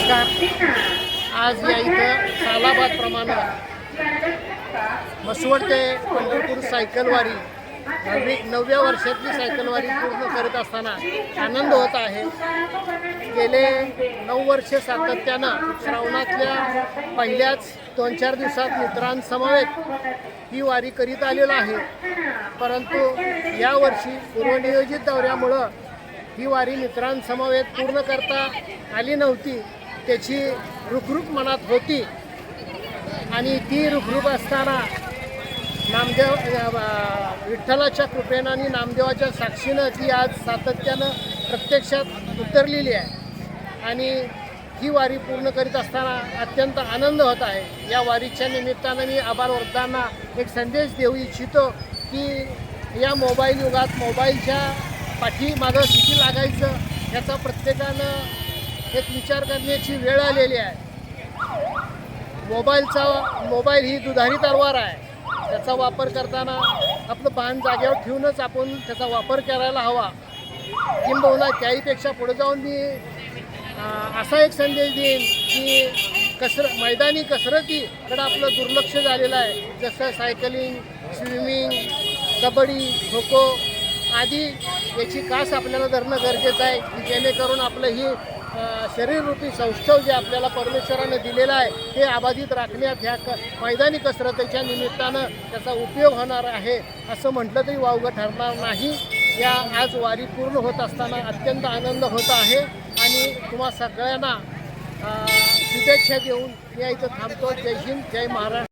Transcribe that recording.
नमस्कार. आज या इथं सालाबादप्रमाणे मसवड ते पंढरपूर सायकलवारी नववी नवव्या वर्षातली सायकलवारी पूर्ण करत असताना आनंद होत आहे. गेले नऊ वर्षे सातत्यानं श्रावणातल्या पहिल्याच दोन चार दिवसात मित्रांसमवेत ही वारी करीत आलेला आहे. परंतु यावर्षी पूर्वनियोजित दौऱ्यामुळं ही वारी मित्रांसमवेत पूर्ण करता आली नव्हती. त्याची रुखरुख मनात होती. आणि ती रुखरुख असताना नामदेव विठ्ठलाच्या कृपेनं आणि नामदेवाच्या साक्षीनं ती आज सातत्यानं प्रत्यक्षात उतरलेली आहे. आणि ही वारी पूर्ण करीत असताना अत्यंत आनंद होत आहे. या वारीच्या निमित्तानं मी आभार वर्धांना एक संदेश देऊ इच्छितो की या मोबाईल युगात मोबाईलच्या पाठीमागं किती लागायचं याचा प्रत्येकानं एक विचार करण्याची वेळ आलेली आहे. मोबाईलचा मोबाईल ही दुधारी तलवार आहे. त्याचा वापर करताना आपलं भान जागेवर ठेवूनच आपण त्याचा वापर करायला हवा. किंबहुना त्याहीपेक्षा पुढे जाऊन मी असा एक संदेश देईन की कसर मैदानी कसरतीकडं आपलं दुर्लक्ष झालेलं आहे. जसं सायकलिंग स्विमिंग कबड्डी खो खो आदी याची कास आपल्याला धरणं गरजेचं आहे की जेणेकरून आपलं ही अं, शरीररूपी सौष्ठव जे आपल्याला परमेश्वरानं दिलेलं आहे ते अबाधित राखण्यात ह्या क मैदानी कसरतीच्या निमित्तानं त्याचा उपयोग होणार आहे असं म्हटलं तरी वावगं ठरणार नाही. या आज वारी पूर्ण होत असताना अत्यंत आनंद होत आहे आणि तुम्हा सगळ्यांना शुभेच्छा देऊन मी या इथं थांबतो. जय हिंद जय महाराष्ट्र.